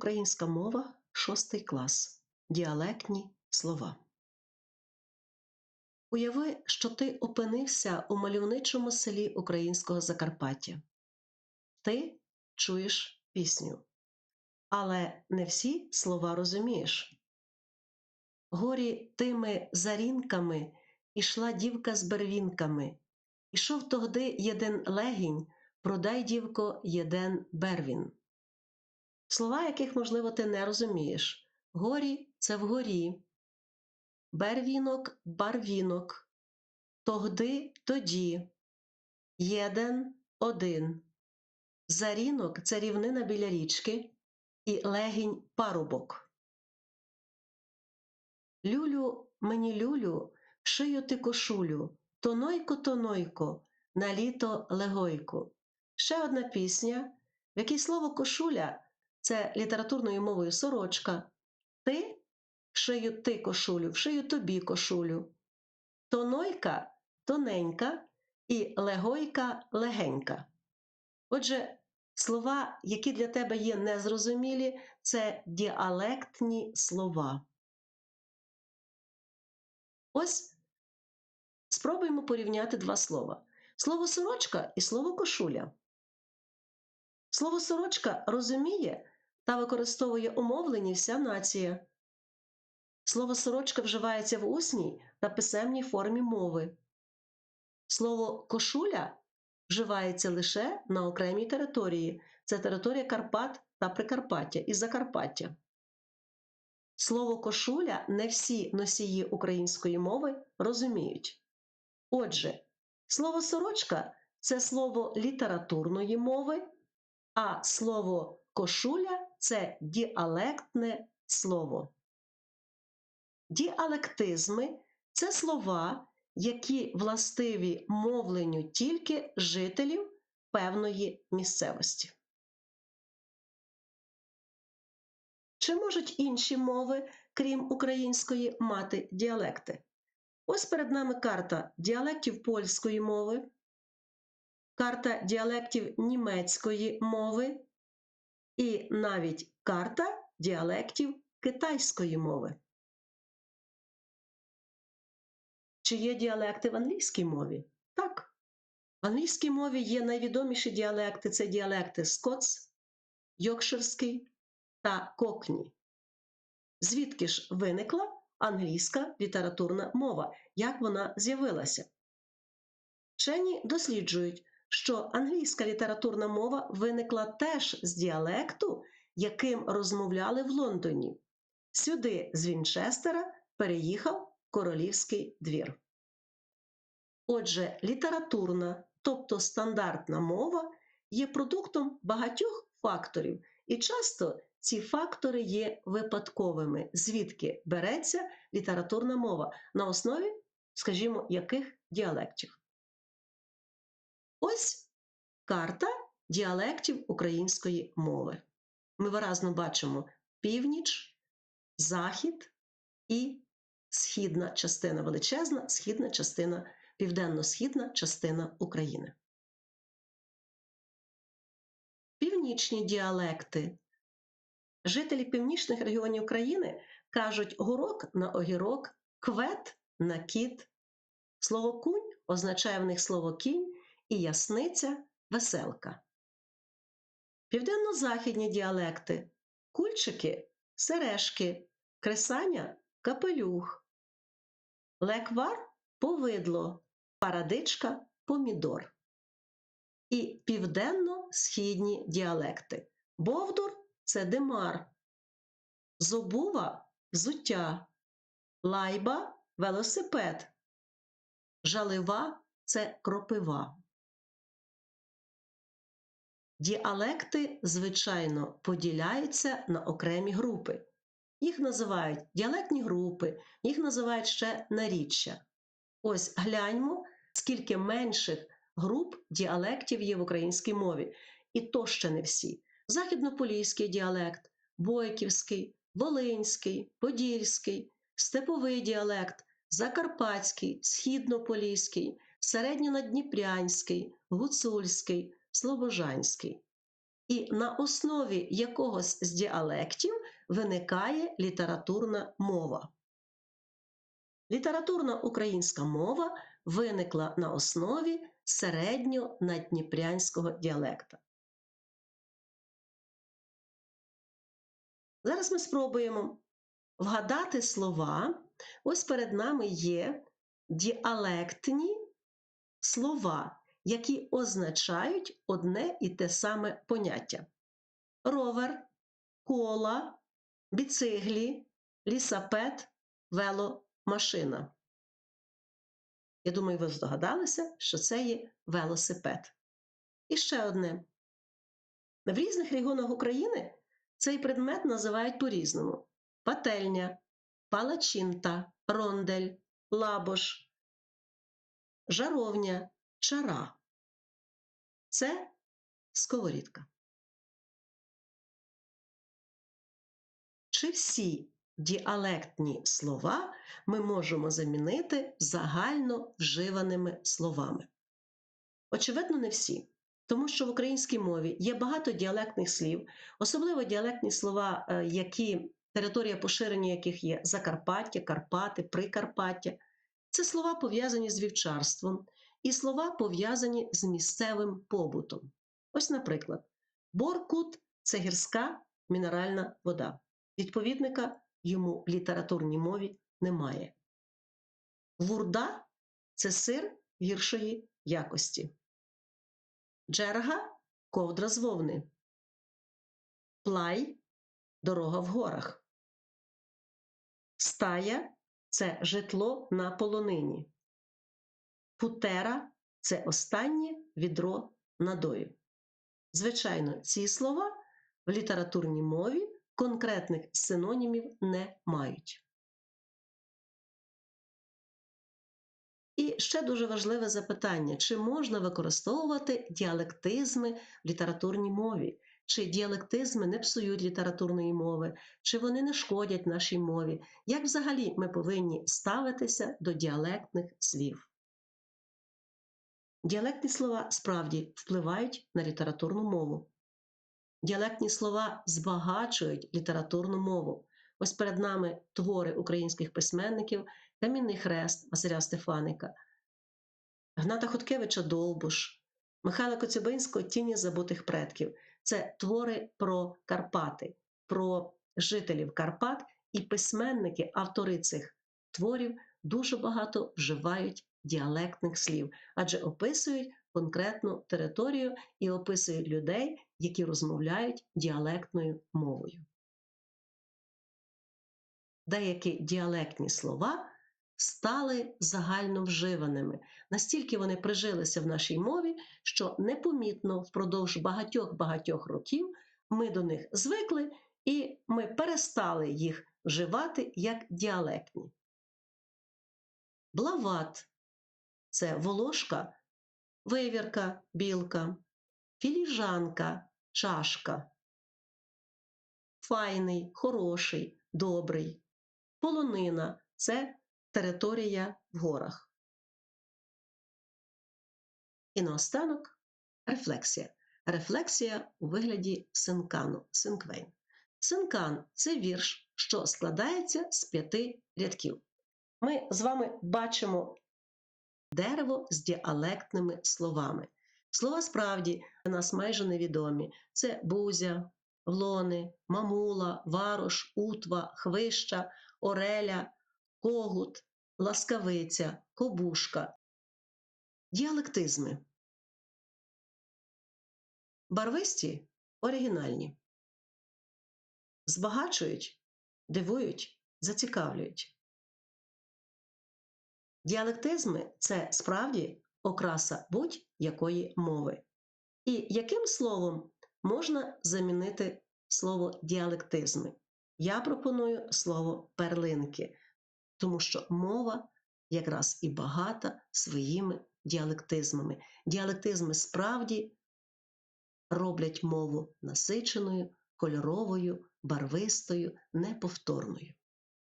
Українська мова, шостий клас. Діалектні слова. Уяви, що ти опинився у мальовничому селі українського Закарпаття. Ти чуєш пісню, але не всі слова розумієш. Горі тими зарінками ішла дівка з бервінками. Ішов тогди єден легінь, продай, дівко, єден бервін. Слова, яких, можливо, ти не розумієш. Горі це вгорі, бервінок барвінок, тогди тоді, єден один. Зарінок це рівнина біля річки і легінь парубок. Люлю, мені люлю, шию ти кошулю, тонойко, тонойко, на літо легойко. Ще одна пісня, в якій слово кошуля це літературною мовою сорочка. Ти шию ти кошулю, вшию тобі кошулю. Тонойка тоненька і легойка легенька. Отже, слова, які для тебе є незрозумілі, це діалектні слова. Ось спробуємо порівняти два слова: слово сорочка і слово кошуля. Слово сорочка розуміє та використовує умовлені вся нація. Слово сорочка вживається в усній та писемній формі мови. Слово кошуля вживається лише на окремій території. Це територія Карпат та Прикарпаття і Закарпаття. Слово кошуля не всі носії української мови розуміють. Отже, слово сорочка це слово літературної мови, а слово кошуля це діалектне слово. Діалектизми це слова, які властиві мовленню тільки жителів певної місцевості. Чи можуть інші мови, крім української, мати діалекти? Ось перед нами карта діалектів польської мови, карта діалектів німецької мови і навіть карта діалектів китайської мови. Чи є діалекти в англійській мові? Так. В англійській мові є найвідоміші діалекти це діалекти скотс, йокширський та кокні. Звідки ж виникла англійська літературна мова? Як вона з'явилася? Вчені досліджують, що англійська літературна мова виникла теж з діалекту, яким розмовляли в Лондоні. Сюди з Вінчестера переїхав королівський двір. Отже, літературна, тобто стандартна мова, є продуктом багатьох факторів, і часто ці фактори є випадковими, звідки береться літературна мова на основі, скажімо, яких діалектів. Ось карта діалектів української мови. Ми виразно бачимо північ, захід і східна частина величезна, східна частина, південно-східна частина України. Північні діалекти. Жителі північних регіонів країни кажуть горок на огірок, квет на кіт. Слово кунь означає в них слово кінь і ясниця веселка. Південно-західні діалекти кульчики сережки, кресання капелюх, леквар повидло, парадичка помідор. І південно-східні діалекти. Бовдур це димар, зобува взуття, лайба велосипед, жалива це кропива. Діалекти, звичайно, поділяються на окремі групи. Їх називають діалектні групи, їх називають ще наріччя. Ось гляньмо, скільки менших груп діалектів є в українській мові. І то ще не всі: західнополіський діалект, бойківський, волинський, подільський, степовий діалект, закарпатський, східнополіський, середньонадніпрянський, гуцульський, слобожанський. і на основі якогось з діалектів виникає літературна мова. Літературна українська мова виникла на основі середньонадніпрянського діалекта. Зараз ми спробуємо вгадати слова. Ось перед нами є діалектні слова, які означають одне і те саме поняття: ровер, кола, біциглі, лісапет, веломашина. Я думаю, ви здогадалися, що це є велосипед. І ще одне. В різних регіонах України цей предмет називають по-різному: пательня, палачинта, рондель, лабош, жаровня, чара. Це сковорідка. Чи всі діалектні слова ми можемо замінити загально вживаними словами? Очевидно, не всі. Тому що в українській мові є багато діалектних слів, особливо діалектні слова, е, які територія поширення яких є Закарпаття, Карпати, Прикарпаття. Це слова пов'язані з вівчарством і слова пов'язані з місцевим побутом. Ось, наприклад, боркут це гірська мінеральна вода. Відповідника йому в літературній мові немає. Вурда це сир гіршої якості. Джерга ковдра з вовни. Плай дорога в горах. Стая це житло на полонині. Путера це останнє відро надою. Звичайно, ці слова в літературній мові конкретних синонімів не мають. І ще дуже важливе запитання: чи можна використовувати діалектизми в літературній мові? Чи діалектизми не псують літературної мови, чи вони не шкодять нашій мові? Як взагалі ми повинні ставитися до діалектних слів? Діалектні слова справді впливають на літературну мову. Діалектні слова збагачують літературну мову. Ось перед нами твори українських письменників, Камінний хрест Василя Стефаника, Гната Хоткевича Довбуш, Михайла Коцюбинського Тіні забутих предків. Це твори про Карпати, про жителів Карпат і письменники, автори цих творів дуже багато вживають діалектних слів, адже описують конкретну територію і описують людей, які розмовляють діалектною мовою. Деякі діалектні слова стали загальновживаними. Настільки вони прижилися в нашій мові, що непомітно впродовж багатьох-багатьох років ми до них звикли і ми перестали їх вживати як діалектні. Блават це волошка, вивірка, білка, філіжанка, чашка, файний, хороший, добрий, полонина це територія в горах. І наостанок рефлексія. Рефлексія у вигляді синкану, синквейн. Синкан це вірш, що складається з п'яти рядків. Ми з вами бачимо дерево з діалектними словами. Слова справді для нас майже невідомі: це бузя, лони, мамула, варош, утва, хвища, ореля, когут, ласкавиця, кобушка. Діалектизми. Барвисті оригінальні. Збагачують, дивують, зацікавлюють. Діалектизми це справді окраса будь-якої мови. І яким словом можна замінити слово діалектизми? Я пропоную слово перлинки тому що мова якраз і багата своїми діалектизмами. Діалектизми справді роблять мову насиченою, кольоровою, барвистою, неповторною.